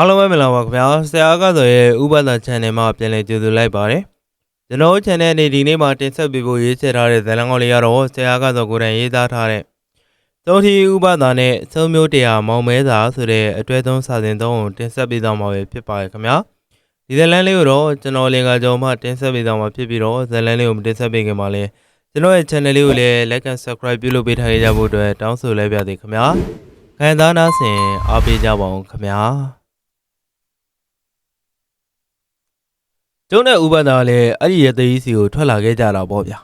အားလုံးပဲမင်္ဂလာပါခင်ဗျာဆရာကဆိုရဲ့ဥပဒ channel မှာပြန်လည်ကြိုဆိုလိုက်ပါတယ်ကျွန်တော်တို့ channel နေဒီနေ့မှာတင်ဆက်ပေးဖို့ရေးချထားတဲ့ဇာတ်လမ်းကောင်းလေးကတော့ဆရာကဆိုကိုယ်တိုင်ရေးသားထားတဲ့သုံးထီဥပဒနဲ့သုံးမျိုးတရားမောင်မဲစာဆိုတဲ့အတွဲသုံးစာစဉ်သုံးကိုတင်ဆက်ပေးသွားမှာပဲဖြစ်ပါတယ်ခင်ဗျာဒီဇာတ်လမ်းလေးကိုတော့ကျွန်တော်လင်္ကာကျော်မှတင်ဆက်ပေးသွားမှာဖြစ်ပြီးတော့ဇာတ်လမ်းလေးကိုမတင်ဆက်ပေးခင်မှာလည်းကျွန်တော်ရဲ့ channel လေးကိုလည်း like and subscribe ပြုလုပ်ပေးထားကြဖို့အတွက်တောင်းဆိုလိုက်ပါသေးခင်ဗျာခံစားနာဆင်အားပေးကြပါအောင်ခင်ဗျာ ကျုံးတဲ့ဥပဒါလည်းအဲ့ဒီရသေးကြီးစီကိုထွက်လာခဲ့ကြတာပေါ့ဗျာ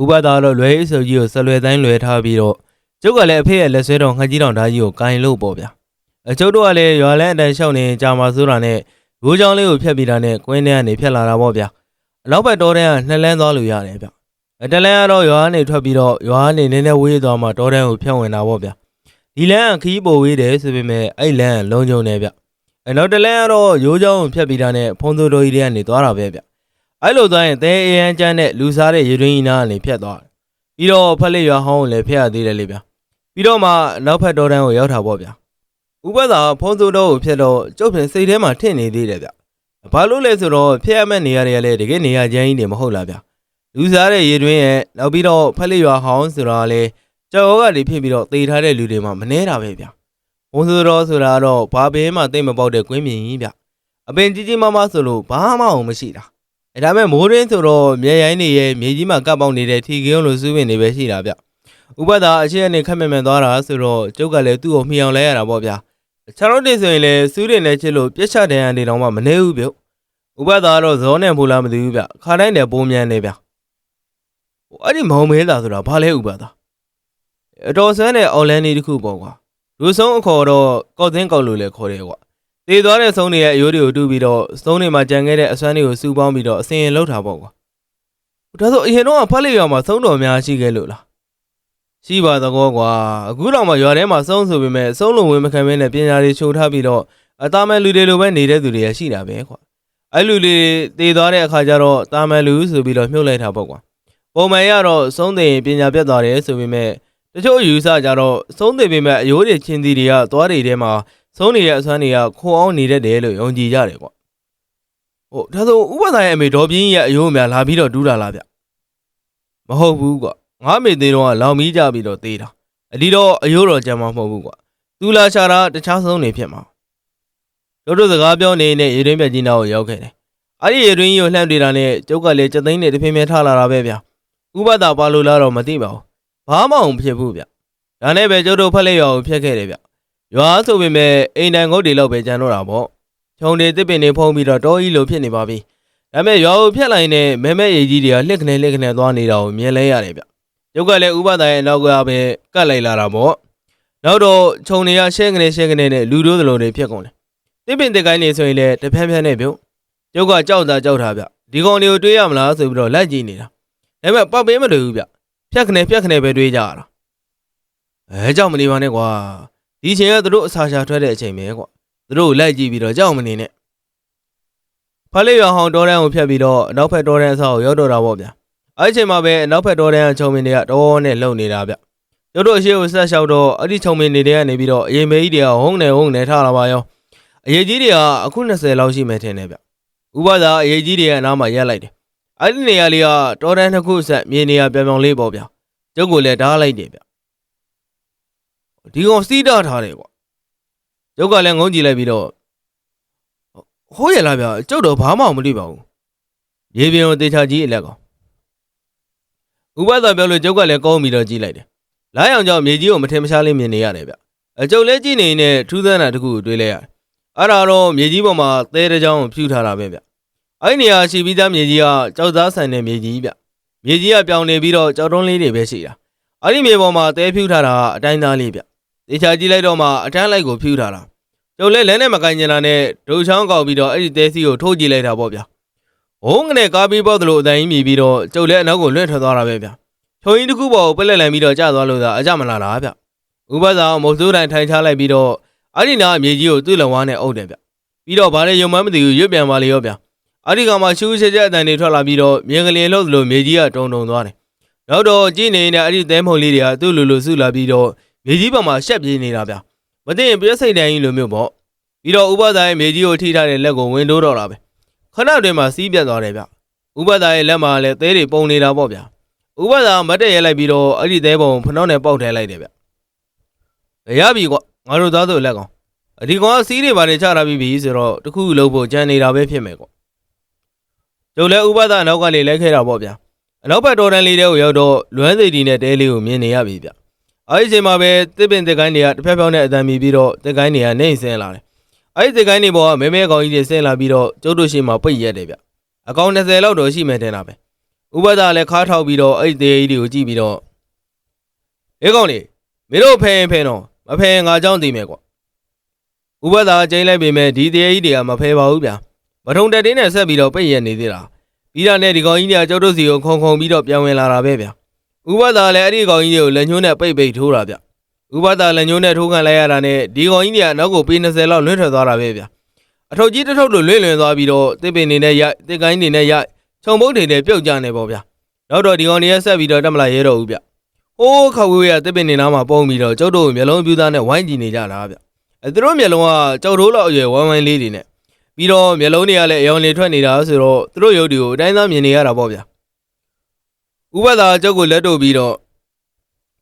ဥပဒါတော့လွယ်ရေးစုပ်ကြီးကိုဆက်လွယ်တိုင်းလွယ်ထားပြီးတော့ကျုပ်ကလည်းအဖေရဲ့လက်ဆွဲတော်ငှက်ကြီးတော်ဓာကြီးကိုကင်လို့ပေါ့ဗျာအကျုပ်တို့ကလည်းရွာလဲအတိုင်းရှောက်နေကြာမှာဆိုတာနဲ့ရိုးချောင်းလေးကိုဖြတ်ပြီးတာနဲ့ကွင်းထဲကနေဖြတ်လာတာပေါ့ဗျာအနောက်ဘက်တော်တန်းကနှစ်လန်းသွားလို့ရတယ်ဗျအတလန်းကတော့ရွာကနေထွက်ပြီးတော့ရွာကနေနည်းနည်းဝေးသွားမှတော်တန်းကိုဖြတ်ဝင်တာပေါ့ဗျာဒီလန်းကခီးပိုဝေးတယ်ဆိုပေမဲ့အဲ့လန်းကလုံးကျုံနေဗျ အဲနောက်တစ်လဲကတော့ရိုးချောင်းကိုဖြတ်ပြီးတာနဲ့ဖုံသူတော်ကြီးတွေကနေသွားတာပဲဗျအဲ့လိုသွားရင်သဲအေးရန်ကျန်းနဲ့လူစားတဲ့ရေတွင်းကြီးနားကနေဖြတ်သွားတယ်ပြီးတော့ဖက်လက်ရွာဟောင်းကိုလည်းဖျက်ရသေးတယ်လေဗျပြီးတော့မှနောက်ဖက်တော်တန်းကိုရောက်တာပေါ့ဗျဥပဒါဖုံသူတော်ကိုဖြတ်တော့ကျုပ်ဖြင့်စိတ်ထဲမှာထင့်နေသေးတယ်ဗျဘာလို့လဲဆိုတော့ဖျက်ရမယ့်နေရာတွေကလည်းတကယ်နေရာချမ်းကြီးတွေမဟုတ်လားဗျလူစားတဲ့ရေတွင်းရဲ့နောက်ပြီးတော့ဖက်လက်ရွာဟောင်းဆိုတာကလည်းကြောက်ရောဂါတွေဖြစ်ပြီးတော့သေထားတဲ့လူတွေမှမနှဲတာပဲဗျ ဘုံသူတော်ဆိုတာတော့ဘာပင်မှတိတ်မပေါက်တဲ့ကွင်းမြင်ကြီးဗျအပင်ကြီးကြီးမားမားဆိုလို့ဘာမှအောင်မရှိတာအဲဒါမဲ့မိုးရင်းဆိုတော့မြေရိုင်းတွေရဲ့မြေကြီးမှာကပ်ပေါက်နေတဲ့ထီကင်းလိုစူးပင်တွေပဲရှိတာဗျဥပဒါအရှိအနေခက်မဲ့မဲ့သွားတာဆိုတော့ကျုပ်ကလည်းသူ့ကိုမှီအောင်လဲရတာပေါ့ဗျာခြေတော်တွေဆိုရင်လည်းစူးတွေနဲ့ချစ်လို့ပြက်ချတဲ့ရန်တွေတော့မှမနေဘူးဗျဥပဒါကတော့ဇောနဲ့ဘူးလားမသိဘူးဗျခါတိုင်းလည်းပုံမြန်နေဗျဟိုအဲ့ဒီမောင်မဲတာဆိုတာဘာလဲဥပဒါအတော်ဆန်းတဲ့အော်လန်ဒီတစ်ခုပေါ့ကွာ လူဆုံးအခေါ်တော့ကောက်သင်းကောက်လို့လည်းခေါ်တယ်ကွာ။တည်သွားတဲ့ဆုံးတွေရဲ့အယိုးတွေကိုတူးပြီးတော့ဆုံးတွေမှာကြံခဲ့တဲ့အစွမ်းတွေကိုစုပေါင်းပြီးတော့အစင်ရင်လောက်တာပေါ့ကွာ။ဒါဆိုအရင်တော့ဖက်လေးရွာမှာဆုံးတော်များရှိခဲ့လို့လား။ရှိပါသကောကွာ။အခုတော့မှရွာထဲမှာဆုံးဆိုပေမဲ့ဆုံးလုံးဝင်မခံမင်းနဲ့ပညာတွေချိုးထားပြီးတော့အသားမဲ့လူတွေလိုပဲနေတဲ့သူတွေရရှိတာပဲကွာ။အဲ့လူတွေတည်သွားတဲ့အခါကျတော့တာမန်လူဆိုပြီးတော့မြှုပ်လိုက်တာပေါ့ကွာ။ပုံမှန်ရတော့ဆုံးတဲ့ပညာပြတ်သွားတယ်ဆိုပေမဲ့ တချို့ယူဆကြတော့သုံးသိပေမဲ့အယိုးတွေချင်းသီတွေကသွားတွေထဲမှာသုံးနေတဲ့အစွမ်းတွေကခိုးအောင်နေတတ်တယ်လို့ယုံကြည်ကြတယ်ကွ။ဟုတ်ဒါဆိုဥပဒါရဲ့အမေဒေါ်ပြင်းကြီးရဲ့အယိုးများလာပြီးတော့တူးတာလားဗျ။မဟုတ်ဘူးကွ။ငါမေသေးတော့ကလောင်မီးကြပြီးတော့သေးတာ။အဒီတော့အယိုးတော်ကြမ်းမှာမဟုတ်ဘူးကွ။သူလာချတာတခြားဆုံးနေဖြစ်မှာ။တို့တို့စကားပြောနေနဲ့ရေတွင်းပြကြီးနားကိုရောက်ခဲ့တယ်။အဲ့ဒီရေတွင်းကြီးကိုလှမ်းတွေ့တာနဲ့ကျုပ်ကလည်းစက်သိန်းနဲ့တဖင်းဖင်းထားလာတာပဲဗျ။ဥပဒါပါလို့လားတော့မသိပါဘူး။ ဘာမှမဖြစ်ဘူးဗျ။ဒါနဲ့ပဲကျုပ်တို့ဖက်လက်ရွာကိုဖျက်ခဲ့တယ်ဗျ။ရွာဆိုပေမဲ့အိမ်တန်ငုတ်တွေလောက်ပဲကျန်တော့တာပေါ့။ခြုံတွေတစ်ပင်တွေဖုံးပြီးတော့တောကြီးလိုဖြစ်နေပါပြီ။ဒါမဲ့ရွာကိုဖျက်လိုက်ရင်မဲမဲရည်ကြီးတွေကလှက်ခနဲ့လှက်ခနဲ့သွားနေတာကိုမြင်လဲရတယ်ဗျ။ကျုပ်ကလည်းဥပဒါရဲ့နောက်ကပဲကတ်လိုက်လာတာပေါ့။နောက်တော့ခြုံတွေကရှဲကနေရှဲကနေနဲ့လူတို့သလိုတွေဖြစ်ကုန်တယ်။တစ်ပင်တစ်ကိုင်းနေဆိုရင်လည်းတဖြန်းဖြန်းနဲ့ပြုတ်။ကျုပ်ကကြောက်တာကြောက်တာဗျ။ဒီကောင်တွေကိုတွေးရမလားဆိုပြီးတော့လိုက်ကြည့်နေတာ။ဒါပေမဲ့ပတ်ပေးမလို့ဘူးဗျ။ ဖြတ်ခနဲ့ဖြတ်ခနဲ့ပဲတွေးကြရတာအဲကြောက်မနေပါနဲ့ကွာဒီအချိန်ကသူတို့အစာရှာထွက်တဲ့အချိန်ပဲကွာသူတို့ကိုလိုက်ကြည့်ပြီးတော့ကြောက်မနေနဲ့ဖလေးရွာဟောင်းတော်တန်းကိုဖြတ်ပြီးတော့အနောက်ဖက်တော်တန်းအဆောက်ကိုရောက်တော့တာပေါ့ဗျာအဲ့ဒီအချိန်မှာပဲအနောက်ဖက်တော်တန်းအချုံမင်းတွေကတော်နဲ့လုံနေတာဗျကျတို့အရှိကိုဆက်လျှောက်တော့အဲ့ဒီချုံမင်းတွေတွေကနေပြီးတော့အရင်မေးကြီးတွေကဟုံးနေဟုံးနေထားလာပါရောအရေးကြီးတွေကအခု20လောက်ရှိမယ်ထင်တယ်ဗျဥပဒါအရေးကြီးတွေကအနားမှာရက်လိုက်တယ် အဲ့ဒီနေရာလေးကတော်တန်းတစ်ခုဆက်မြေနေရာပြောင်ပြောင်လေးပေါ့ဗျာကျုပ်ကိုလည်းဓားလိုက်တယ်ဗျဒီကောင်စီးတာထားတယ်ကွာကျုပ်ကလည်းငုံကြည့်လိုက်ပြီးတော့ဟိုးရလားဗျာကျုပ်တော့ဘာမှမတွေ့ပါဘူးရေပြင်ကိုတေချာကြီးအလက်ကောင်ဥပဒါပြောလို့ကျုပ်ကလည်းကောင်းပြီးတော့ကြည့်လိုက်တယ်လာရောင်ကြောင့်မြေကြီးကိုမထင်မရှားလေးမြင်နေရတယ်ဗျအကျုပ်လည်းကြည့်နေနေထူးဆန်းတာတစ်ခုကိုတွေးလိုက်ရတယ်အဲ့ဒါတော့မြေကြီးပေါ်မှာသဲတစ်ကြောင်ကိုဖြူထားတာပဲဗျ အဲ့ဒီနေရာရှိပြီးသားမြေကြီးကကြောက်သားဆန်တဲ့မြေကြီးဗျမြေကြီးကပြောင်းနေပြီးတော့ကြောက်တွန်းလေးတွေပဲရှိတာအဲ့ဒီမြေပေါ်မှာတဲဖြူထားတာကအတိုင်းသားလေးဗျတေချာကြည့်လိုက်တော့မှအတန်းလိုက်ကိုဖြူထားတာကျုပ်လည်းလဲနဲ့မကင်ကျင်တာနဲ့ဒုံချောင်းကောက်ပြီးတော့အဲ့ဒီတဲစီကိုထိုးကြည့်လိုက်တာပေါ့ဗျဟိုးငနဲ့ကားပြီးပေါက်သလိုအတိုင်းမြည်ပြီးတော့ကျုပ်လည်းအနောက်ကိုလွင့်ထွက်သွားတာပဲဗျချုံကြီးတစ်ခုပေါ်ကိုပက်လက်လန်ပြီးတော့ကျသွားလို့သာအကြမလာတာဗျဥပစာမုတ်စိုးတိုင်ထိုင်ချလိုက်ပြီးတော့အဲ့ဒီနားမြေကြီးကိုသူ့လက်ဝါးနဲ့အုပ်တယ်ဗျပြီးတော့ဗာလဲရုံမမသိဘူးရွတ်ပြန်ပါလေရောဗျ အဲ့ဒီကောင်မှရှူးချက်ချက်အတန်တွေထွက်လာပြီးတော့မြင်ကလေးလှုပ်သလိုမြေကြီးကတုံတုံသွားတယ်။နောက်တော့ကြည့်နေနေတဲ့အဲ့ဒီသဲမုံလေးတွေကသူ့လိုလိုဆုလာပြီးတော့မြေကြီးပေါ်မှာရှက်ပြေးနေတာဗျ။မသိရင်ပြည့်စိတ်တန်းကြီးလိုမျိုးပေါ့ပြီးတော့ဥပဒါရဲ့မြေကြီးကိုထိထားတဲ့လက်ကိုဝင်တိုးတော့တာပဲခဏတွင်မှစီးပြတ်သွားတယ်ဗျဥပဒါရဲ့လက်မှာလည်းသဲတွေပုံနေတာပေါ့ဗျာဥပဒါမတ်တက်ရဲလိုက်ပြီးတော့အဲ့ဒီသဲပုံဖနှောင်းနဲ့ပေါက်ထဲလိုက်တယ်ဗျရပြီကွငါတို့သားတို့လက်ကောင်အဒီကောင်ကစီးတွေပါနေချတာပြီးပြီဆိုတော့တခုခုလုံးဖို့ကြံနေတာပဲဖြစ်မယ်ကွ ကျုပ်လည်းဥပဒနောက်ကနေလဲခဲ့တာပေါ့ဗျာအနောက်ဘက်တော်တန်လေးတွေကိုရောက်တော့လွမ်းစိတ်တီနဲ့တဲလေးကိုမြင်နေရပြီဗျအဲဒီအချိန်မှာပဲတစ်ပင်တက်ကိုင်းတွေကတစ်ဖက်ဖက်နဲ့အတန်မီပြီးတော့တက်ကိုင်းတွေကနေဆင်းလာတယ်အဲဒီတက်ကိုင်းတွေပေါ်ကမဲမဲကောင်ကြီးတွေဆင်းလာပြီးတော့ကျုပ်တို့ရှိမှပိတ်ရက်တယ်ဗျအကောင်20လောက်တော့ရှိမယ်ထင်တာပဲဥပဒလည်းခါထောက်ပြီးတော့အဲဒီတဲကြီးတွေကိုကြည့်ပြီးတော့အေးကောင်လေးမင်းတို့ဖယ်ရင်ဖယ်တော့မဖယ်ရင်ငါကြောင်းတည်မယ်ကွာဥပဒကျင်းလိုက်ပေမဲ့ဒီတဲကြီးတွေကမဖယ်ပါဘူးဗျာ မထုံတက်တင်းနဲ့ဆက်ပြီးတော့ပိတ်ရက်နေသေးတာပြီးတာနဲ့ဒီကောင်ကြီးတွေကကျုပ်တို့စီကိုခုံခုံပြီးတော့ပြန်ဝင်လာတာပဲဗျာဥပဒါလည်းအဲ့ဒီကောင်ကြီးတွေကိုလက်ညှိုးနဲ့ပိတ်ပိတ်ထိုးတာဗျဥပဒါလက်ညှိုးနဲ့ထိုးခံလိုက်ရတာနဲ့ဒီကောင်ကြီးတွေကနောက်ကိုပေ20လောက်လွင့်ထွက်သွားတာပဲဗျအထုပ်ကြီးတစ်ထုပ်လိုလွင့်လွင်သွားပြီးတော့တစ်ပင်နေနဲ့ရိုက်တစ်ကိုင်းနေနဲ့ရိုက်ခြုံပုတ်တွေနဲ့ပြုတ်ကြနေပေါ့ဗျနောက်တော့ဒီကောင်တွေကဆက်ပြီးတော့တက်မလာရဲတော့ဘူးဗျဟိုးခောက်ဝေးရတစ်ပင်နေနားမှာပုံပြီးတော့ကျုပ်တို့မျက်လုံးပြူသားနဲ့ဝိုင်းကြည့်နေကြတာဗျအဲသူတို့မျက်လုံးကကြောက်တိုးလောက်အရွယ်ဝိုင်းဝိုင်းလေးတွေနဲ့ ပြီးတော့မျက်လုံးတွေကလည်းအယောင်လေးထွက်နေတာဆိုတော့သူတို့ရုပ်တွေကိုအတိုင်းသားမြင်နေရတာပေါ့ဗျဥပဒါကျုပ်ကိုလက်တို့ပြီးတော့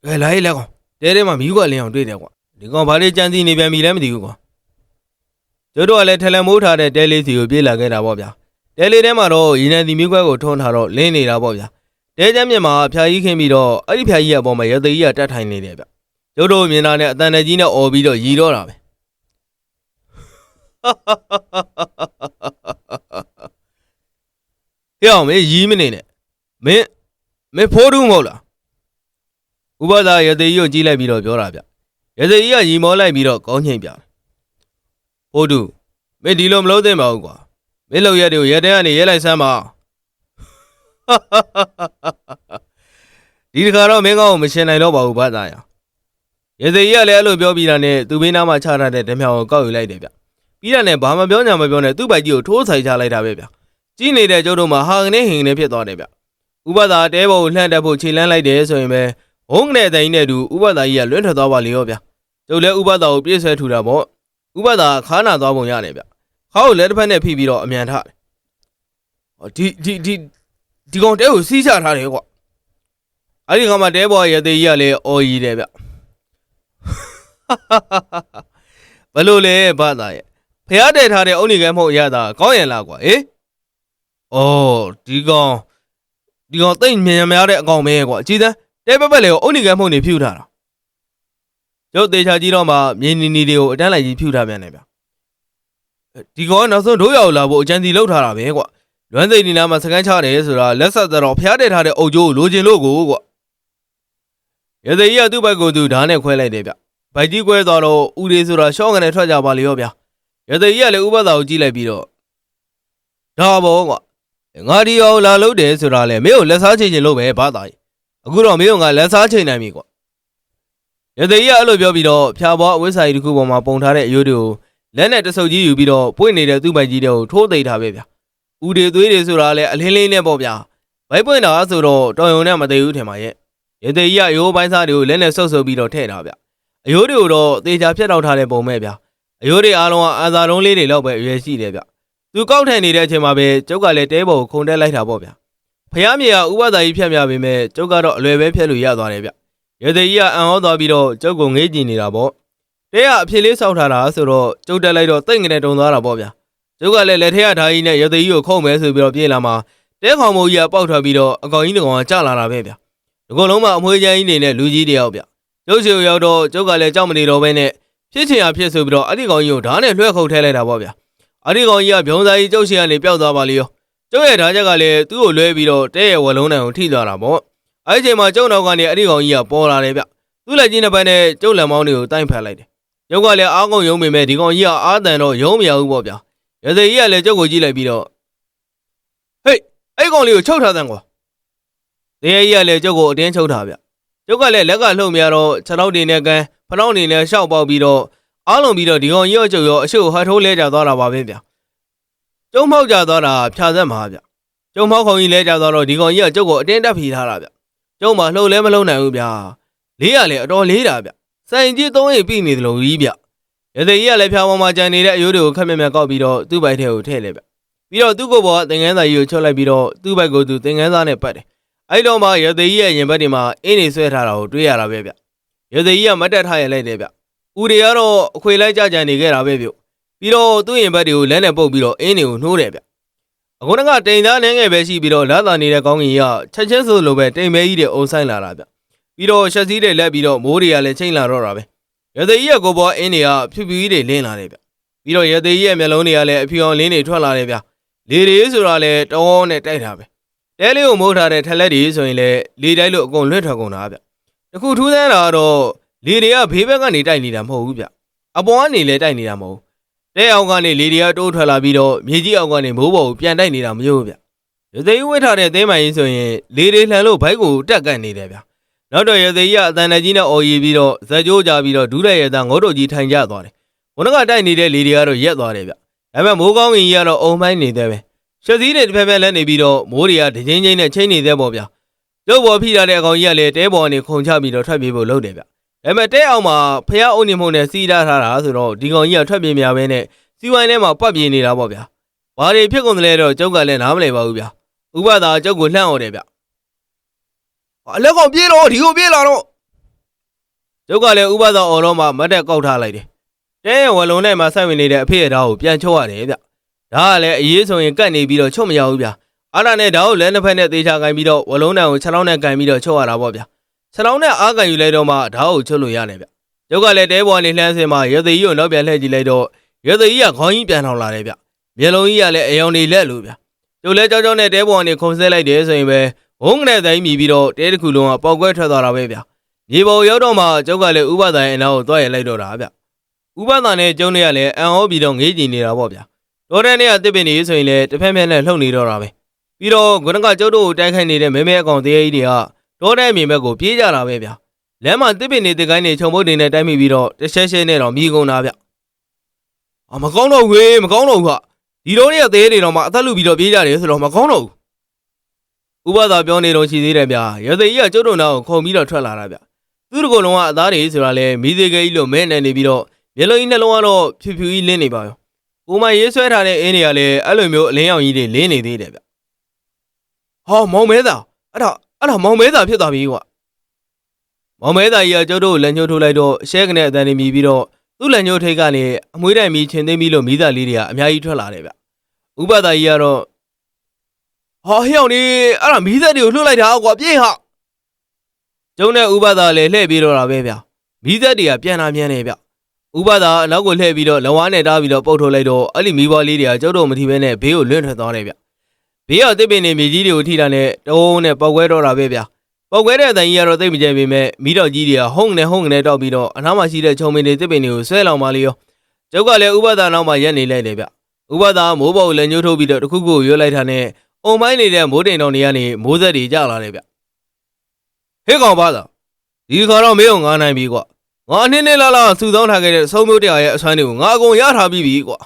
အဲလာရေးလက်ကောင်တဲထဲမှာမီးကွက်လင်းအောင်တွေ့တယ်ကွာဒီကောင်ဘာလေးကြမ်းစီနေပြန်ပြီလဲမသိဘူးကွာကျတို့ကလည်းထလန်မိုးထားတဲ့တဲလေးစီကိုပြေးလာခဲ့တာပေါ့ဗျာတဲလေးထဲမှာတော့ရင်းနေဒီမီးကွက်ကိုထွန်းထားတော့လင်းနေတာပေါ့ဗျာတဲချမ်းမြင်မှာဖျာကြီးခင်းပြီးတော့အဲ့ဒီဖျာကြီးရဲ့အပေါ်မှာရသေးကြီးကတက်ထိုင်နေတယ်ဗျကျတို့မြင်တာနဲ့အတန်တကြီးနဲ့អော်ပြီးတော့ရီတော့တာပဲ ဟဲ့အောင်မင်းရီးမနေနဲ့မင်းမင်းဖိုးတူးမဟုတ်လားဥပဒါရသေးကြီးကိုကြည့်လိုက်ပြီးတော့ပြောတာဗျရသေးကြီးကရီမောလိုက်ပြီးတော့ကောင်းချိန်ပြတယ်ဟိုတူမင်းဒီလိုမလုပ်သင့်ပါဘူးကွာမင်းလောက်ရက်တွေကိုရတဲ့ကနေရဲလိုက်စမ်းပါဒီတခါတော့မင်းကောင်းကိုမရှင်နိုင်တော့ပါဘူးဘာသာရရသေးကြီးကလည်းအဲ့လိုပြောပြီးတာနဲ့သူ့ဘေးနားမှာချထားတဲ့ဓမြောင်ကိုကောက်ယူလိုက်တယ်ဗျ ပြီးတာနဲ့ဘာမှပြောညာမပြောနဲ့သူ့ပိုက်ကြီးကိုထိုးဆိုင်ချလိုက်တာပဲဗျကြီးနေတဲ့ကျုပ်တို့မှာဟာကနေဟင်ကနေဖြစ်သွားတယ်ဗျဥပဒါတဲဘောကိုလှမ်းတက်ဖို့ခြေလန်းလိုက်တယ်ဆိုရင်ပဲဘုံနဲ့တိုင်းနဲ့တူဥပဒါကြီးကလွင့်ထွက်သွားပါလေရောဗျာကျုပ်လည်းဥပဒါကိုပြည့်ဆွဲထူတာပေါ့ဥပဒါခါနာသွားပုံရတယ်ဗျခါကိုလက်တစ်ဖက်နဲ့ဖိပြီးတော့အမြန်ထားတယ်ဟောဒီဒီဒီဒီကောင်တဲကိုစီးချထားတယ်ကွာအဲ့ဒီကောင်မတဲဘောရသေးကြီးကလည်းအော်ရီတယ်ဗျဘလို့လဲဘာသာရဲ့ ဖះတဲ့ထားတဲ့အုံနေကဲမဟုတ်ရတာကောင်းရင်လားကွာဟေးအော်ဒီကောင်ဒီကောင်တိတ်မြန်များတဲ့အကောင်ပဲကွာအကြည့်စမ်းတဲပက်ပက်လေကိုအုတ်နီကမ်းမှုန်နေဖြူထားတာကျုပ်တေချာကြီးတော့မှမြင်းနီနီတွေကိုအတန်းလိုက်ကြီးဖြူထားပြန်တယ်ဗျဒီကောင်ကနောက်ဆုံးတို့ရောက်လာဖို့အကြံစီလောက်ထားတာပဲကွလွမ်းသိနေနာမှာစကန်းချတယ်ဆိုတာလက်ဆက်တော့ဖျားတဲ့ထားတဲ့အုတ်ကျိုးကိုလိုချင်လို့ကိုကွရသေးကြီးကသူ့ဘက်ကိုသူဓာတ်နဲ့ခွဲလိုက်တယ်ဗျဗိုက်ကြီးကွဲသွားတော့ဦးလေးဆိုတာရှော့ကနေထွက်ကြပါလေရောဗျ ရသေးကြီးကလည်းဥပဒါကိုကြည့်လိုက်ပြီးတော့ဒါဘောကွငါဒီအောင်လာလို့တယ်ဆိုတာလေမင်းကိုလက်စားချင်ချင်လို့ပဲဘာသာကြီးအခုတော့မင်းကငါလက်စားချိန်နိုင်ပြီကွာရသေးကြီးကအဲ့လိုပြောပြီးတော့ဖျားပွားအဝိစာကြီးတစ်ခုပေါ်မှာပုံထားတဲ့အယိုးတွေကိုလက်နဲ့တဆုပ်ကြီးယူပြီးတော့ပွင့်နေတဲ့သူ့ပိုက်ကြီးတွေကိုထိုးသိမ်းထားပဲဗျာဥတွေသွေးတွေဆိုတာလည်းအလင်းလေးနဲ့ပေါ့ဗျာဘိုက်ပွင့်တာဆိုတော့တော်ရုံနဲ့မသေးဘူးထင်ပါရဲ့ရသေးကြီးကအယိုးပိုင်းစားတွေကိုလက်နဲ့ဆုပ်ဆုပ်ပြီးတော့ထည့်ထားဗျာအယိုးတွေကိုတော့သေချာဖြတ်တောက်ထားတဲ့ပုံမဲ့ဗျာ အယိုးတွေအားလုံးကအာသာလုံးလေးတွေလောက်ပဲအရွယ်ရှိတယ်ဗျသူကောက်ထိုင်နေတဲ့အချိန်မှာပဲကျုပ်ကလည်းတဲပေါ်ကိုခုန်တက်လိုက်တာပေါ့ဗျာဖះမြေကဥပဒါကြီးဖြတ်မြပေမဲ့ကျုပ်ကတော့အလွယ်ပဲဖြတ်လို့ရသွားတယ်ဗျရသေးကြီးကအံ့ဩသွားပြီးတော့ကျုပ်ကိုငေးကြည့်နေတာပေါ့တဲကအဖြစ်လေးစောက်ထားတာဆိုတော့ကျုပ်တက်လိုက်တော့တိတ်ငနဲ့တုံသွားတာပေါ့ဗျကျုပ်ကလည်းလက်ထက်ကဓာကြီးနဲ့ရသေးကြီးကိုခုံမဲဆိုပြီးတော့ပြေးလာမှာတဲခေါင်မိုးကြီးကပေါက်ထွက်ပြီးတော့အကောင်ကြီးတကောင်ကကြလာတာပဲဗျဒီကုလုံးမှာအမွှေးချမ်းကြီးနေနဲ့လူကြီးတယောက်ဗျကျုပ်စီကိုရောက်တော့ကျုပ်ကလည်းကြောက်မနေတော့ဘဲနဲ့ ဖြစ်ချင်ရဖြစ်ဆိုပြီးတော့အဲ့ဒီကောင်ကြီးကိုဓာတ်နဲ့လွှဲခုတ်ထဲလိုက်တာပေါ့ဗျအဲ့ဒီကောင်ကြီးကဗျုံသားကြီးကျုပ်စီကနေပျောက်သွားပါလေရောကျုပ်ရဲ့ဓာတ်ချက်ကလည်းသူ့ကိုလွဲပြီးတော့တဲရဲ့ဝလုံးတန်ကိုထိသွားတာပေါ့အဲ့ဒီအချိန်မှာကျုပ်နောက်ကနေအဲ့ဒီကောင်ကြီးကပေါ်လာတယ်ဗျသူ့လက်ကြီးနှစ်ပတ်နဲ့ကျုပ်လက်မောင်းတွေကိုတိုင်ဖက်လိုက်တယ်ကျုပ်ကလည်းအားကုန်ယုံပေမဲ့ဒီကောင်ကြီးကအားတန်တော့ယုံမရဘူးပေါ့ဗျာရသေးကြီးကလည်းကျုပ်ကိုကြည့်လိုက်ပြီးတော့ဟေးအဲ့ကောင်လေးကိုချုပ်ထားတဲ့ကွာတရေကြီးကလည်းကျုပ်ကိုအတင်းချုပ်ထားဗျကျုပ်ကလည်းလက်ကလှုပ်မြတော့ခြေထောက်တွေနဲ့ကန် ဖနှောင်းတွေနဲ့ရှောက်ပေါက်ပြီးတော့အားလုံးပြီးတော့ဒီကောင်ကြီးရောကျုပ်ရောအရှိကိုဟတ်ထိုးလဲကြသွားတာပါပဲဗျကျုံမောက်ကြသွားတာဖြာသက်မှာဗျကျုံမောက်ခုံကြီးလဲကြသွားတော့ဒီကောင်ကြီးကကျုပ်ကိုအတင်းတက်ဖီထားတာဗျကျုံမှာလှုပ်လဲမလှုပ်နိုင်ဘူးဗျလေးရလေအတော်လေးတာဗျစိုင်ကြီးသုံးရင်ပြီးနေတယ်လို့ကြီးဗျရသေးကြီးကလည်းဖျားပေါ်မှာကြံနေတဲ့အယိုးတွေကိုခက်မြက်မြက်ကောက်ပြီးတော့သူ့ဘိုက်ထဲကိုထည့်လိုက်ဗျပြီးတော့သူ့ကိုယ်ပေါ်ကသင်ငန်းစာကြီးကိုချုပ်လိုက်ပြီးတော့သူ့ဘိုက်ကိုသူသင်ငန်းစာနဲ့ပတ်တယ်အဲ့တော့မှရသေးကြီးရဲ့ရင်ဘတ်တွေမှာအင်းနေဆွဲထားတာကိုတွေ့ရတာပဲဗျ ရသေးကြီးကမတ်တက်ထားရလိုက်တယ်ဗျဦးတွေကတော့အခွေလိုက်ကြကြနေခဲ့တာပဲဗျပြီးတော့သူ့ရင်ဘတ်တွေကိုလက်နဲ့ပုတ်ပြီးတော့အင်းတွေကိုနှိုးတယ်ဗျအခုကတိန်သားနှင်းငယ်ပဲရှိပြီးတော့လာသာနေတဲ့ကောင်းကင်ကြီးကချက်ချင်းဆိုလိုပဲတိမ်မဲကြီးတွေအုံဆိုင်လာတာဗျပြီးတော့ရှက်စည်းတွေလက်ပြီးတော့မိုးတွေကလည်းချိန်လာတော့တာပဲရသေးကြီးရဲ့ကိုပေါ်အင်းတွေကဖြူဖြူကြီးတွေလင်းလာတယ်ဗျပြီးတော့ရသေးကြီးရဲ့မျက်လုံးတွေကလည်းအဖြူအောင်လင်းတွေထွက်လာတယ်ဗျလေတွေဆိုတာလည်းတောနဲ့တိုက်တာပဲတဲလေးကိုမိုးထားတဲ့ထက်လက်တွေဆိုရင်လည်းလေတိုက်လို့အကုန်လွတ်ထွက်ကုန်တာဗျ တခုထူးဆန်းတာကတော့လေတွေကဘေးဘက်ကနေတိုက်နေတာမဟုတ်ဘူးဗျအပေါ်ကနေလည်းတိုက်နေတာမဟုတ်ဘူးတဲအောင်ကနေလေတွေကတိုးထွက်လာပြီးတော့မြေကြီးအောင်ကနေမိုးပေါ်ကိုပြန်တိုက်နေတာမဟုတ်ဘူးဗျရသေးကြီးဝှက်ထားတဲ့သင်းမိုင်ကြီးဆိုရင်လေတွေလှန်လို့ဘိုက်ကိုတက်ကတ်နေတယ်ဗျနောက်တော့ရသေးကြီးကအတန်တကြီးနဲ့အော်ရီပြီးတော့ဇက်ကြိုးကြပြီးတော့ဒူးတဲ့ရသားငုတ်တို့ကြီးထိုင်ကြသွားတယ်။ဘုန်းကတိုက်နေတဲ့လေတွေကတော့ရက်သွားတယ်ဗျ။ဒါပေမဲ့မိုးကောင်းကြီးကတော့အုံမိုင်းနေတဲ့ပဲ။ရှက်စည်းတွေတစ်ဖက်ဖက်လက်နေပြီးတော့မိုးတွေကဒချင်းချင်းနဲ့ချိန်နေတဲ့ပေါ့ဗျာ။ ကျုပ်ပေါ်ဖိလာတဲ့အကောင်ကြီးကလည်းတဲပေါ်ကနေခုန်ချပြီးတော့ထွက်ပြေးဖို့လုပ်တယ်ဗျ။ဒါပေမဲ့တဲအောင်မှာဖះအုံနေမှုနဲ့စီးထားထားတာဆိုတော့ဒီကောင်ကြီးကထွက်ပြေးမရဘဲနဲ့စီဝိုင်းထဲမှာပတ်ပြေးနေတာပေါ့ဗျာ။ဘာတွေဖြစ်ကုန်တယ်လဲတော့ကျုပ်ကလည်းနားမလည်ပါဘူးဗျာ။ဥပဒါကျုပ်ကိုလှန့်အောင်တယ်ဗျ။အလက်ကောင်ပြေးတော့ဒီကိုပြေးလာတော့ကျုပ်ကလည်းဥပဒေအော်တော့မှမတ်တက်ကောက်ထားလိုက်တယ်။တဲရဲ့ဝလုံးထဲမှာစိုက်ဝင်နေတဲ့အဖေရသားကိုပြန်ချုပ်ရတယ်ဗျ။ဒါကလည်းအရေးဆိုရင်ကတ်နေပြီးတော့ချုပ်မရဘူးဗျ။ အားရနဲ့ဒါကိုလည်းနှစ်ဖက်နဲ့သေချာကင်ပြီးတော့ဝလုံးတန်ကိုခြေထောက်နဲ့ကင်ပြီးတော့ချုပ်ရတာပေါ့ဗျ။ခြေထောက်နဲ့အားကင်ယူလိုက်တော့မှဒါကိုချုပ်လို့ရတယ်ဗျ။ကျုပ်ကလည်းတဲပေါ်နေလှမ်းစင်မှာရသေးကြီးကိုနောက်ပြန်လှည့်ကြည့်လိုက်တော့ရသေးကြီးကခေါင်းကြီးပြန်ထောင်လာတယ်ဗျ။မျက်လုံးကြီးကလည်းအယောင်နေလက်လို့ဗျ။ကျုပ်လည်းကြောက်ကြောက်နဲ့တဲပေါ်ကနေခုန်ဆဲလိုက်တယ်ဆိုရင်ပဲဝုန်းကနေတိုင်းမြည်ပြီးတော့တဲတစ်ခုလုံးကပေါက်ကွဲထွက်သွားတာပဲဗျ။မြေပေါ်ရောက်တော့မှကျုပ်ကလည်းဥပဒိုင်အနောက်ကိုတွားရလိုက်တော့တာဗျဥပဒာနဲ့ကျုံနေရလဲအံ့ဩပြီးတော့ငေးကြည့်နေတာပေါ့ဗျတော်တဲ့နေ့ကတစ်ပင်နေဆိုရင်လည်းတစ်ဖက်ဖက်နဲ့လှုပ်နေတော့တာပဲ ပြီးတော့ခုနကကျုပ်တို့ကိုတိုက်ခိုက်နေတဲ့မဲမဲအကောင်သေးကြီးတွေကတော်တဲ့အမြင်ဘက်ကိုပြေးကြတာပဲဗျလမ်းမှာတစ်ပင်နေတစ်ကိုင်းနေခြုံပုတ်တွေနဲ့တိုက်မိပြီးတော့တစ်ချက်ချက်နဲ့တော့မြည်ကုန်တာဗျအမကောင်းတော့ဘူးမကောင်းတော့ဘူးခဒီလိုတွေကသေးတွေတော့မှအသက်လူပြီးတော့ပြေးကြတယ်ဆိုတော့မကောင်းတော့ဘူးဥပဒါပြောနေတော့ရှိသေးတယ်ဗျာရသေကြီးကကျုပ်တို့နာကိုခုံပြီးတော့ထွက်လာတာဗျသူတို့ကလုံးကအသားတွေဆိုတာလဲမီးစေခဲကြီးလို့မဲနေနေပြီးတော့မျက်လုံးကြီးနှလုံးကတော့ဖြူဖြူကြီးလင်းနေပါရောကိုမရေးဆွဲထားတဲ့အင်းတွေကလည်းအဲ့လိုမျိုးအလင်းရောင်ကြီးတွေလင်းနေသေးတယ်ဗျ ဟောမောင်မဲသားအဲ့ဒါအဲ့ဒါမောင်မဲသားဖြစ်သွားပြီကွာမောင်မဲသားကြီးကကျုပ်တို့ကိုလက်ညှိုးထိုးလိုက်တော့ရှဲကနေအတန်နေမြည်ပြီးတော့သူ့လက်ညှိုးထိတ်ကနေအမွှေးတိုင်မီချင်းသိမ်းပြီးလို့မိသားလေးတွေကအများကြီးထွက်လာတယ်ဗျဥပဒါကြီးကတော့ဟာဟျောင်းနေအဲ့ဒါမီးသက်တွေကိုလှုပ်လိုက်တာကွာပြေးဟာကျုံနဲ့ဥပဒါလည်းလှည့်ပြီးတော့တာပဲဗျမီးသက်တွေကပြန်လာမြန်နေဗျဥပဒါအနောက်ကိုလှည့်ပြီးတော့လဝါးနဲ့တားပြီးတော့ပုတ်ထုတ်လိုက်တော့အဲ့ဒီမီးပွားလေးတွေကကျုပ်တို့မထီပဲနဲ့ဘေးကိုလွင့်ထွက်သွားတယ်ဗျ ဘေးကတစ်ပင်နေမြေကြီးတွေကိုထိတာနဲ့တုံးနဲ့ပောက်ကွဲတော့တာပဲဗျပောက်ကွဲတဲ့အတိုင်းကြီးကတော့သိပ်မကြိုက်ပေမဲ့မီးတော်ကြီးတွေကဟုံးနေဟုံးနေတောက်ပြီးတော့အနားမှာရှိတဲ့ချုံမင်းတွေတစ်ပင်တွေကိုဆွဲလောင်ပါလေရောကျုပ်ကလည်းဥပဒါနောက်မှာရက်နေလိုက်တယ်ဗျဥပဒါမိုးပေါ်ကိုလည်းညှိုးထုတ်ပြီးတော့တစ်ခုခုကိုရွတ်လိုက်တာနဲ့အုံမိုင်းနေတဲ့မိုးတိမ်တော်နေကနေမိုးဆက်တွေကြလာတယ်ဗျဟေးကောင်ပါသာဒီခါတော့မေးအောင်ငားနိုင်ပြီကွာငါအနည်းနည်းလာလာစူဆောင်းထားခဲ့တဲ့ဆုံးမျိုးတရားရဲ့အဆွမ်းတွေကိုငါအကုန်ရထားပြီးပြီကွာ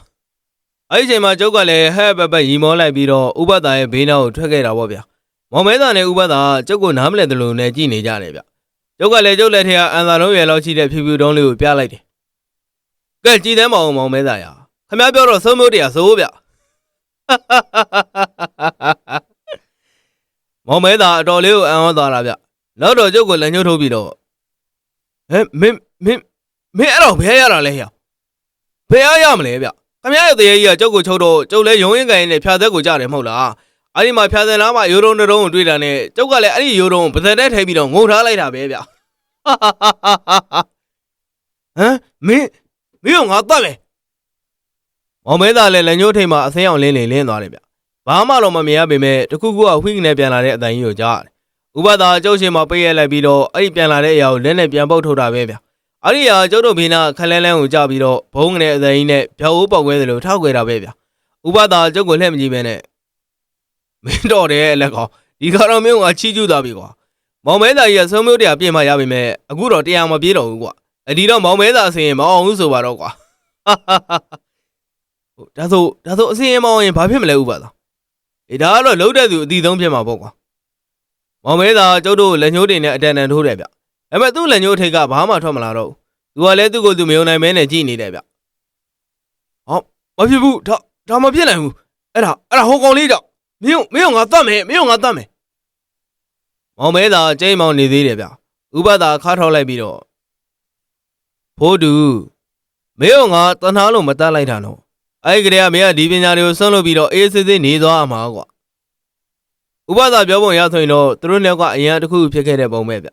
အဲ့ဒီချိန်မှာကျုပ်ကလည်းဟဲ့ပက်ပက်ရီမောလိုက်ပြီးတော့ဥပဒါရဲ့ဘေးနားကိုထွက်ခဲ့တာပေါ့ဗျမောင်မဲသားနဲ့ဥပဒါကျုပ်ကိုနားမလဲတယ်လို့နဲ့ကြည်နေကြတယ်ဗျကျုပ်ကလည်းကျုပ်လက်ထက်ကအန်သာလုံးရွယ်လောက်ရှိတဲ့ဖြူဖြူတုံးလေးကိုပြလိုက်တယ်ကဲကြည်သမ်းမအောင်မောင်မဲသားရခမပြောတော့ဆုံးမျိုးတရားဆိုးဗျမောင်မဲသားအတော်လေးကိုအံ့ဩသွားတာဗျနောက်တော့ကျုပ်ကိုလက်ညှိုးထိုးပြီးတော့ဟဲ့မင်းမင်းမင်းအဲ့တော့ဘယ်ရတာလဲဟျာဘယ်ရရမလဲဗျ ခမရရဲ့တရေကြီးကကျုပ်ကိုချုပ်တော့ကျုပ်လဲရုံရင်ကန်ရင်နဲ့ဖြာသက်ကိုကြတယ်မဟုတ်လားအဲ့ဒီမှာဖြာသက်လားမှရိုးတုံးတုံးကိုတွေ့တာနဲ့ကျုပ်ကလည်းအဲ့ဒီရိုးတုံးကိုပါဇက်နဲ့ထိပ်ပြီးတော့ငုံထားလိုက်တာပဲဗျဟမ်မင်းမင်းကငါတတ်မယ်မောင်မဲသားလည်းလက်ညှိုးထိပ်မှာအစင်းအောင်လင်းလင်းလင်းသွားတယ်ဗျဘာမှတော့မမြင်ရပေမဲ့တခုခုကဝှိကနေပြန်လာတဲ့အတန်ကြီးကိုကြားတယ်။ဥပဒါကျုပ်ရှင်မှာပိတ်ရလိုက်ပြီးတော့အဲ့ဒီပြန်လာတဲ့အရာကိုလက်နဲ့ပြန်ပုတ်ထုတ်တာပဲဗျ။ အဲ့ဒီအရာကျုပ်တို့ဘေးနာခက်လန်းလန်းကိုကြားပြီးတော့ဘုံငနဲ့အတန်ကြီးနဲ့ဖြောက်အိုးပေါက်ခွဲသလိုထောက်ခွဲတာပဲဗျ။ဥပဒါကျုပ်ကိုလှည့်မကြည့်ပဲနဲ့မင်းတော့တယ်လက်ကောင်ဒီကတော့မင်းကချီးကျူးသွားပြီကွာ။မောင်မဲသားကြီးကဆုံးမျိုးတရားပြင်မရပေမဲ့အခုတော့တရားမပြေတော့ဘူးကွာ။အဒီတော့မောင်မဲသားအစင်ရင်မအောင်ဘူးဆိုပါတော့ကွာ။ဟုတ်ဒါဆိုဒါဆိုအစင်ရင်မအောင်ရင်ဘာဖြစ်မလဲဥပဒါအေးဒါကတော့လုံးတဲ့သူအတီသုံးဖြစ်မှာပေါ့ကွာမောင်မဲသာကျုပ်တို့လက်ညှိုးတင်နဲ့အတန်တန်ထိုးတယ်ဗျ ဒါပေမဲ့သူ့လက်ညှိုးထိတ်ကဘာမှထွက်မလာတော့ဘူးသူကလည်းသူ့ကိုယ်သူမယုံနိုင်မဲနဲ့ကြည်နေတယ်ဗျမဖြစ်ဘူးဒါဒါမဖြစ်နိုင်ဘူးအဲ့ဒါအဲ့ဒါဟိုကောင်လေးကြောင့်မင်းတို့မင်းတို့ငါတတ်မယ်မင်းတို့ငါတတ်မယ်မောင်မဲသာကျိန်းမောင်နေသေးတယ်ဗျဥပဒါခါထောက်လိုက်ပြီးတော့ဖိုးတူမင်းတို့ငါတဏှာလို့မတတ်လိုက်တာနော်အဲ့ဒီကလေးကမင်းကဒီပညာတွေကိုဆွန့်လို့ပြီးတော့အေးစစ်စစ်နေသွားမှာကွာဥပဒါပြောပုံရဆိုရင်တော့သူတို့နှစ်ကအရင်တစ်ခုဖြစ်ခဲ့တဲ့ပုံပဲဗျ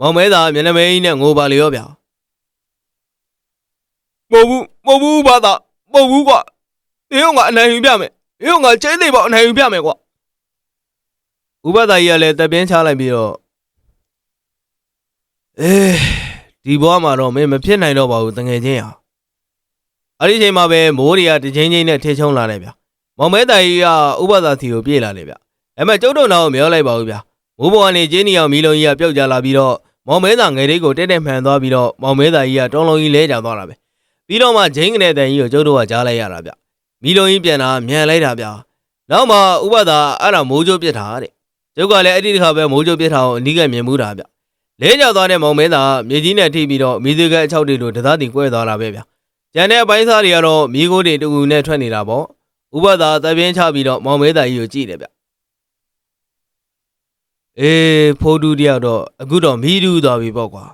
မောင်မဲသာမျက်နှာမဲကြီးနဲ့ငိုပါလေရောဗျမဟုတ်ဘူးမဟုတ်ဘူးဘာသာမဟုတ်ဘူးကွာမင်းတို့ကအနိုင်ယူပြမယ်မင်းတို့ကကျင်းသိပေါ့အနိုင်ယူပြမယ်ကွာဥပဒါကြီးကလည်းတက်ပြင်းချလိုက်ပြီးတော့အေးဒီဘွားမှာတော့မင်းမဖြစ်နိုင်တော့ပါဘူးတငယ်ချင်းဟာအဲ့ဒီအချိန်မှာပဲမိုးတွေကတစ်ချင်းချင်းနဲ့ထေချုံလာတယ်ဗျမောင်မဲတာကြီးကဥပဒါစီကိုပြေးလာတယ်ဗျအဲ့မဲ့ကျုပ်တို့တော့မပြောလိုက်ပါဘူးဗျမိုးပေါ်ကနေကျင်းနီအောင်မီလုံးကြီးကပြုတ်ကျလာပြီးတော့ မောင်မဲတာငယ်လေးကိုတက်တက်မှန်သွားပြီးတော့မောင်မဲတာကြီးကတုံးလုံးကြီးလဲကျသွားတာပဲပြီးတော့မှဂျိန်းကနေတန်ကြီးကိုကျုပ်တို့ကကြားလိုက်ရတာဗျမီလုံးကြီးပြန်လာမြန်လိုက်တာဗျာနောက်မှဥပဒါအဲ့ဒါမိုးကြိုးပြစ်တာတဲ့ကျုပ်ကလည်းအဲ့ဒီတစ်ခါပဲမိုးကြိုးပြစ်တာကိုအနီးကမြင်မှုတာဗျလဲကြောက်သွားတဲ့မောင်မင်းသားမြေကြီးနဲ့ထိပြီးတော့မိသေးကအချောက်တွေလိုတသားတင်ကွဲသွားတာပဲဗျကျန်တဲ့အပိုင်းစားတွေကတော့မိโกတွေတူနဲ့ထွက်နေတာပေါ့ဥပဒါသပြင်းချပြီးတော့မောင်မဲသားကြီးကိုကြည့်တယ်ဗျ အေးဖိုးတူတယောက်တော့အခုတော့မီးတူးသွားပြီပေါ့ကွာ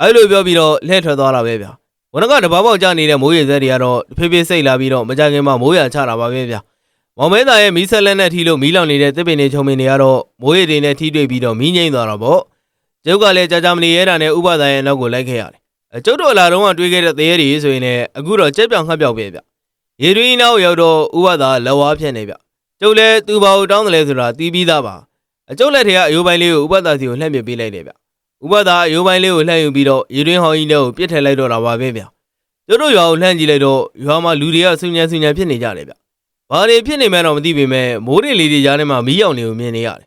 အဲ့လိုပြောပြီးတော့လှည့်ထွက်သွားတာပဲဗျဝနကတဘာပေါက်ကြနေတဲ့မိုးရေစက်တွေကတော့တဖေးဖေးစိတ်လာပြီးတော့မကြခင်မှာမိုးရချတာပါပဲဗျ။မောင်မဲသားရဲ့မီးဆက်လက်နဲ့ထီလို့မီးလောင်နေတဲ့တစ်ပင်တွေချုံပင်တွေကတော့မိုးရေတွေနဲ့ထီတွေ့ပြီးတော့မီးငိမ့်သွားတော့ဗော။ကျုပ်ကလည်းကြာကြာမနေရတာနဲ့ဥပဒါရဲ့နောက်ကိုလိုက်ခဲ့ရတယ်။အကျုပ်တို့အလာတော့ကတွေးခဲ့တဲ့သေးရည်ဆိုရင်လည်းအခုတော့ကြက်ပြောင်ခတ်ပြောင်ပဲဗျ။ရေတွင်းနောက်ရောက်တော့ဥပဒါလက်ဝါးဖြစ်နေဗျ။ကျုပ်လည်းသူ့ဘာကိုတောင်းတယ်လဲဆိုတာတီးပြီးသားပါ။ အကျုပ်လက်ထဲကအယိုးပိုင်းလေးကိုဥပဒါစီကိုလှည့်မြပေးလိုက်တယ်ဗျ။ဥပဒါအယိုးပိုင်းလေးကိုလှည့်ယူပြီးတော့ရေတွင်းဟောင်းကြီးလေးကိုပြစ်ထည့်လိုက်တော့တာပါပဲဗျ။တို့တို့ရွာကိုလှမ်းကြည့်လိုက်တော့ရွာမှာလူတွေကဆူညံဆူညံဖြစ်နေကြတယ်ဗျ။ဘာတွေဖြစ်နေမှန်းတော့မသိပေမဲ့မိုးတွေလေးတွေကြားထဲမှာမီးရောင်နေကိုမြင်နေရတယ်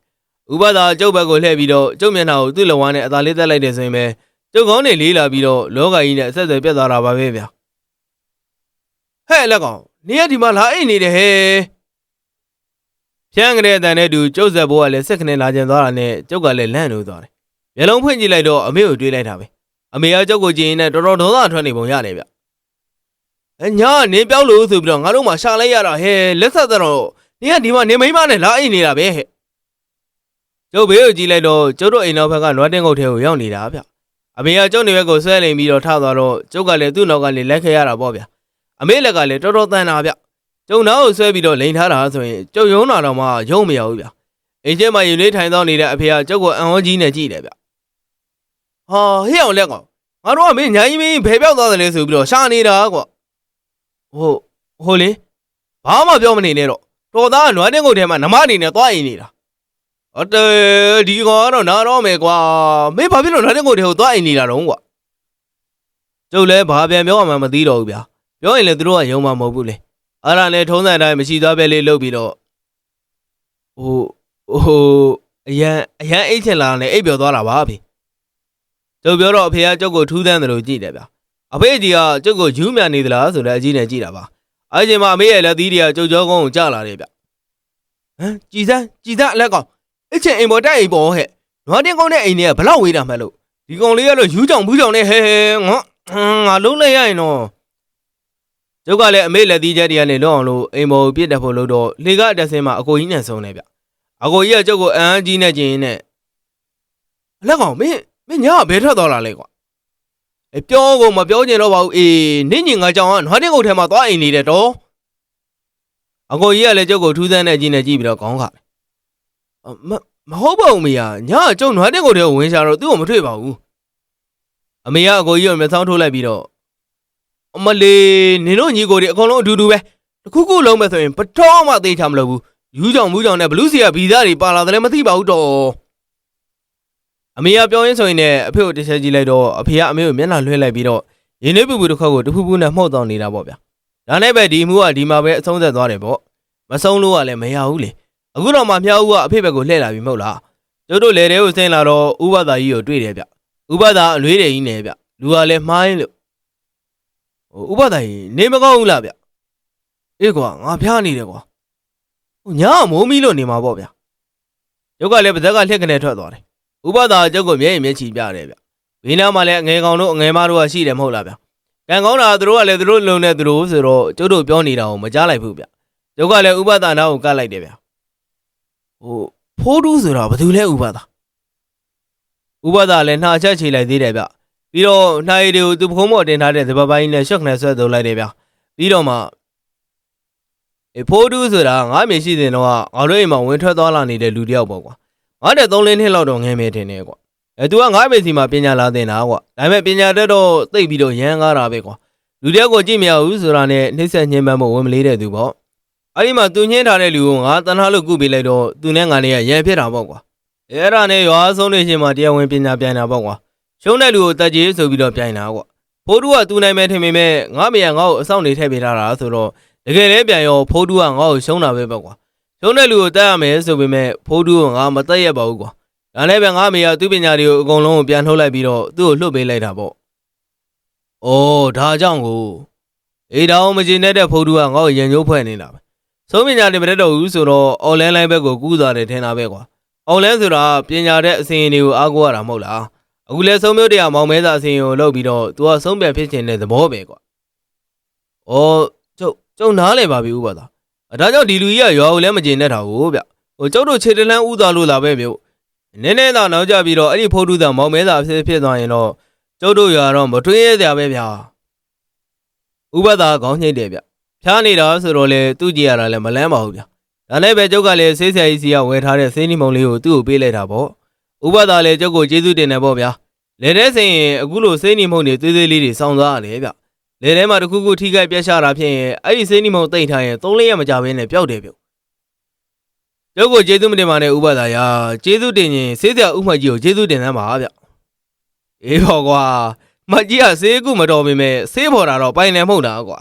။ဥပဒါကျုပ်ဘက်ကိုလှည့်ပြီးတော့ကျုပ်မျက်နှာကိုသူ့လက်ဝါးနဲ့အသာလေးတက်လိုက်တယ်ဆိုရင်ပဲကျုပ်ကောင်းနေလေးလာပြီးတော့လောကကြီးနဲ့အဆက်အသွယ်ပြတ်သွားတာပါပဲဗျ။ဟဲ့လက်ကောင်နေရဒီမှာလာအိတ်နေတယ်ဟဲ့။ ဖြန်းကလေးအတန်နဲ့တူကျုပ်ဆက်ဘိုးကလည်းစက်ခနဲ့လာကျင်သွားတာနဲ့ကျုပ်ကလည်းလန့်လို့သွားတယ်။မျက်လုံးဖွင့်ကြည့်လိုက်တော့အမေကိုတွေးလိုက်တာပဲ။အမေကကျုပ်ကိုကြည့်ရင်လည်းတော်တော်ဒေါသထွက်နေပုံရတယ်ဗျ။အညာကနေပြောက်လို့ဆိုပြီးတော့ငါတို့မှရှာလိုက်ရတာဟဲ့လက်ဆက်တော့နေကဒီမှာနေမိမနဲ့လာအိမ်နေတာပဲဟဲ့ကျုပ်ဘေးကိုကြည့်လိုက်တော့ကျုပ်တို့အိမ်နောက်ဘက်ကနွားတင်ကုတ်ထဲကိုရောက်နေတာဗျအမေကကျုပ်နေဘက်ကိုဆွဲလိမ်ပြီးတော့ထသွားတော့ကျုပ်ကလည်းသူ့နောက်ကနေလက်ခဲရတာပေါ့ဗျအမေလက်ကလည်းတော်တော်တန်တာဗျ ကျုံနောက်ကိုဆွဲပြီးတော့လိန်ထားတာဆိုရင်ကျုပ်ယုံတာတော့မှယုံမရဘူးဗျအိမ်ကျမှရင်လေးထိုင်တော့နေတဲ့အဖေကကျုပ်ကိုအံဟောကြီးနဲ့ကြည့်တယ်ဗျဟာဟဲ့အောင်လက်ကောင်ငါတို့ကမင်းညာကြီးမင်းဘယ်ပြောက်သွားတယ်လဲဆိုပြီးတော့ရှာနေတာကွာဟိုဟိုလေဘာမှပြောမနေနဲ့တော့တော်သားကနွားတင်းကုတ်ထဲမှာနမအနေနဲ့သွားရင်နေတာအတေးဒီကောင်ကတော့နားတော့မယ်ကွာမင်းဘာဖြစ်လို့နွားတင်းကုတ်ထဲကိုသွားရင်နေတာတော့ကွာကျုပ်လည်းဘာပြန်ပြောမှမသိတော့ဘူးဗျာပြောရင်လည်းသူတို့ကယုံမှာမဟုတ်ဘူးလေ အဲ့ဒါနဲ့ထုံးစံတိုင်းမရှိသွားပဲလေးလုပ်ပြီးတော့ဟိုဟိုအရန်အရန်အိတ်ချင်လာတယ်အိတ်ပြောသွားတာပါဖေကျုပ်ပြောတော့အဖေကကျုပ်ကိုထူးဆန်းတယ်လို့ကြည့်တယ်ဗျာအဖေကြီးကကျုပ်ကိုယူမြန်နေသလားဆိုတဲ့အကြီးနဲ့ကြည့်တာပါအဲ့ဒီချိန်မှာအမေရဲ့လက်သီးတွေကကျုပ်ကြောကုန်းကိုကျလာတယ်ဗျဟမ်ကြည်စမ်းကြည်စမ်းအလက်ကောင်အချင်းအိမ်ပေါ်တက်အိမ်ပေါ်ဟဲ့နွားတင်ကုန်းတဲ့အိမ်တွေကဘလောက်ဝေးတာမှတ်လို့ဒီကောင်လေးကတော့ယူကြောင်ဘူးကြောင်နဲ့ဟဲဟဲငေါငါလုံးလိုက်ရရင်တော့ ကျုပ်ကလည်းအမေလက်သီးချက်တွေကနေလွတ်အောင်လို့အိမ်ပေါ်ကိုပြစ်တက်ဖို့လို့တော့လေကတက်စင်းမှာအကိုကြီးနဲ့ဆုံးတယ်ဗျအကိုကြီးကကျုပ်ကိုအန်းကြီးနဲ့ကျင်းနဲ့အလက်ကောင်မင်းမင်းညာကဘယ်ထွက်သွားတာလဲကွာ။အပြောကိုမပြောချင်တော့ပါဘူးအေးနင့်ညင်ငါကြောင်ကနွားတင်ကုတ်ထဲမှာသွားအိမ်နေတယ်တော့။အကိုကြီးကလည်းကျုပ်ကိုထူးဆန်းတဲ့ကြီးနဲ့ကြည့်ပြီးတော့ခေါင်းခါတယ်။အမမဟုတ်ပါဘူးမေယာညာကကျုပ်နွားတင်ကုတ်ထဲကိုဝင်ရှာတော့သူ့ကိုမတွေ့ပါဘူး။အမေကအကိုကြီးကိုမျက်စောင်းထိုးလိုက်ပြီးတော့ အမလေးနင်တို့ညီကိုတွေအကုန်လုံးအတူတူပဲ။တစ်ခုခုလုံးပဲဆိုရင်ပတော်မှသေးချမလို့ဘူး။ယူကြောင်မူးကြောင်နဲ့ဘလူးစီကဗီဇတွေပါလာတယ်လည်းမသိပါဘူးတော့။အမေကပြောရင်းဆိုရင်လည်းအဖေကိုတစ်ချက်ကြည့်လိုက်တော့အဖေကအမေကိုမျက်နှာလွှဲလိုက်ပြီးတော့ရင်းနှီးပူပူတစ်ခေါက်ကိုတဖူးဖူးနဲ့မှုတ်တောင်းနေတာပေါ့ဗျာဒါနဲ့ပဲဒီမှုကဒီမှာပဲအဆုံးသက်သွားတယ်ပေါ့မဆုံးလို့ကလည်းမရဘူးလေအခုတော့မှမြောက်ဦးကအဖေဘက်ကိုလှည့်လာပြီမဟုတ်လားကျုပ်တို့လေတဲကိုဆင်းလာတော့ဥပဒါကြီးကိုတွေ့တယ်ဗျဥပဒါအလွေးတယ်ကြီးနေဗျလူကလည်းမှားရင်လို့ ဟိုဥပဒါကြီးနေမကောင်းဘူးလားဗျအေးကွာငါဖျားနေတယ်ကွာဟိုညာကမိုးမီလို့နေမှာပေါ့ဗျရုပ်ကလည်းပါဇက်ကလှက်ကနေထွက်သွားတယ်ဥပဒါကျုပ်ကိုမျက်ရည်မျက်ချီပြတယ်ဗျဘေးနားမှာလည်းအငယ်ကောင်တို့အငယ်မတို့ကရှိတယ်မဟုတ်လားဗျကံကောင်းတာသူတို့ကလည်းသူတို့လုံနေသူတို့ဆိုတော့ကျုပ်တို့ပြောနေတာကိုမကြားလိုက်ဘူးဗျကျုပ်ကလည်းဥပဒါနာကိုကတ်လိုက်တယ်ဗျဟိုဖိုးတူးဆိုတာဘာတူလဲဥပဒါဥပဒါလည်းနှာချက်ချေလိုက်သေးတယ်ဗျ ပြီးတော့နှာရည်တွေကိုသူဖုံးမော်တင်ထားတဲ့သဘပိုင်းနဲ့ရှော့ခနဲ့ဆွဲသုံးလိုက်တယ်ဗျပြီးတော့မှအေဖိုးတူးဆိုတာငါ့မြေရှိတဲ့တော့ငါတို့အိမ်မှာဝင်ထွက်သွားလာနေတဲ့လူတစ်ယောက်ပေါ့ကွာငါတဲ့3လနှစ်လောက်တော့ငယ်မဲတင်နေကွာအဲသူကငါ့မေစီမှာပညာလာသင်တာကွာဒါပေမဲ့ပညာတတ်တော့သိပ်ပြီးတော့ရမ်းကားတာပဲကွာလူတယောက်ကိုကြည့်မရဘူးဆိုတာနဲ့နှိမ့်ဆက်ညှင်းပန်းဖို့ဝင်မလေးတဲ့သူပေါ့အဲ့ဒီမှာသူညှင်းထားတဲ့လူကိုငါတန်းထားလို့ကုပေးလိုက်တော့သူနဲ့ငါနဲ့ကရန်ဖြစ်တာပေါ့ကွာအဲ့ဒါနဲ့ရွာဆုံးနေချင်းမှာတရားဝင်ပညာပြန်တာပေါ့ကွာ ရှုံးတဲ့လူကိုတက်ကြီးဆိုပြီးတော့ပြန်တာကွာဖိုးတူကသူနိုင်မဲ့ထင်ပေမဲ့ငါမေကငါ့ကိုအဆောင်နေထည့်ပေးထားတာဆိုတော့တကယ်လည်းပြန်ရောဖိုးတူကငါ့ကိုရှုံးတာပဲပေါ့ကွာရှုံးတဲ့လူကိုတက်ရမယ်ဆိုပေမဲ့ဖိုးတူကငါမတက်ရပါဘူးကွာဒါနဲ့ပဲငါအမေကသူ့ပညာတွေကိုအကုန်လုံးကိုပြန်ထုတ်လိုက်ပြီးတော့သူ့ကိုလွှတ်ပေးလိုက်တာပေါ့။အော်ဒါကြောင့်ကိုအေးတောင်မကျင်တတ်တဲ့ဖိုးတူကငါ့ကိုရင်ကျိုးဖွဲ့နေတာပဲ။ဆုံးပညာတွေမတတ်တော့ဘူးဆိုတော့အော်လန်လိုင်းဘက်ကိုကူးသွားတယ်ထင်တာပဲကွာ။အော်လန်ဆိုတာပညာတဲ့အစီအရင်တွေကိုအားကိုးရတာမဟုတ်လား။ အခုလဲဆုံးမျိုးတရားမောင်မဲစာအစီအရင်ကိုလုပ်ပြီးတော့ तू ကဆုံးပြန်ဖြစ်ချင်တဲ့သဘောပဲကွာ။အော်ကျုပ်ကျုံနားလဲပါပြီဥပါသား။အဲဒါကြောင့်ဒီလူကြီးကရွာကိုလည်းမကျင်တတ်တာကိုဗျ။ဟိုကျုပ်တို့ခြေတလန်းဥသွားလို့လာပဲမျိုးနည်းနည်းတော့နောက်ကြပြီးတော့အဲ့ဒီဖိုးတူးတာမောင်မဲသာဖြစ်ဖြစ်သွားရင်တော့ကျုပ်တို့ရွာတော့မထွေးရကြပဲဗျာဥပဒါခေါင်းညိတ်တယ်ဗျဖျားနေတာဆိုတော့လေသူ့ကြည့်ရတာလည်းမလန်းပါဘူးဗျာဒါနဲ့ပဲကျုပ်ကလည်းဆေးဆရာကြီးစီကဝယ်ထားတဲ့ဆေးနီမုံလေးကိုသူ့ကိုပေးလိုက်တာပေါ့ ဥပဒါလည်းကျုပ်ကိုကျေးဇူးတင်တယ်ပေါ့ဗျာလေတဲ့စင်ရင်အခုလိုဆေးနီမုံတွေသေးသေးလေးတွေစောင်းစားရတယ်ဗျလေထဲမှာတစ်ခုခုထိခိုက်ပြတ်ရှတာဖြစ်ရင်အဲ့ဒီဆေးနီမုံတိတ်ထားရင်သုံးလေးရက်မကြဘဲနဲ့ပျောက်တယ်ဗျကျုပ်ကိုကျေးဇူးမတင်ပါနဲ့ဥပဒါယာကျေးဇူးတင်ရင်ဆေးစရာဥမှတ်ကြီးကိုကျေးဇူးတင်သမ်းပါဗျအေးပေါ့ကွာမကြီးကဆေးကုမတော်ပေမဲ့ဆေးပေါ်တာတော့ပိုင်တယ်မဟုတ်တာကွာ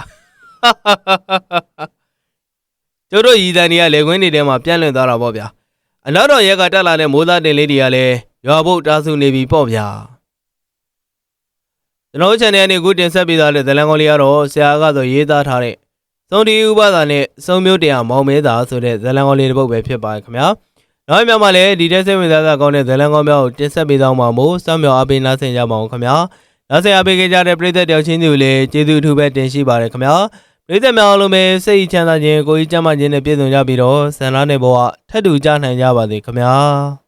ကျုပ်တို့ရည်တန်တွေကလေခွင်းတွေထဲမှာပြန့်လွင့်သွားတာပေါ့ဗျာ အနောက်တော်ရက်ကတက်လာတဲ့မိုးသားတင်လေးတွေကလည်းရွာဘုတ်တားစုနေပြီပေါ့ဗျာကျွန်တော်တို့ channel နဲ့အခုတင်ဆက်ပေးထားတဲ့ဇလံကောင်းလေးကတော့ဆရာကဆိုရေးသားထားတဲ့စုံတီဥပဒါနဲ့စုံမျိုးတရားမောင်မဲတာဆိုတဲ့ဇလံကောင်းလေးတစ်ပုဒ်ပဲဖြစ်ပါတယ်ခင်ဗျာနောက်မြောက်မှာလည်းဒီတက်စိတ်ဝင်စားစားကောင်းတဲ့ဇလံကောင်းများကိုတင်ဆက်ပေးသွားမှာမို့စောင့်မျှော်အားပေးနားဆင်ကြပါအောင်ခင်ဗျာနားဆင်အားပေးကြတဲ့ပရိသတ်တယောက်ချင်းတွေကိုလည်းကျေးဇူးအထူးပဲတင်ရှိပါတယ်ခင်ဗျာ ပရိသတ်များအားလုံးပဲစိတ်ချမ်းသာခြင်းကိုယ်ကြီးကျန်းမာခြင်းနဲ့ပြည့်စုံကြပြီးတော့ဆန္ဒနဲ့ဘဝထပ်တူကြနိုင်ကြပါစေခင်ဗျာ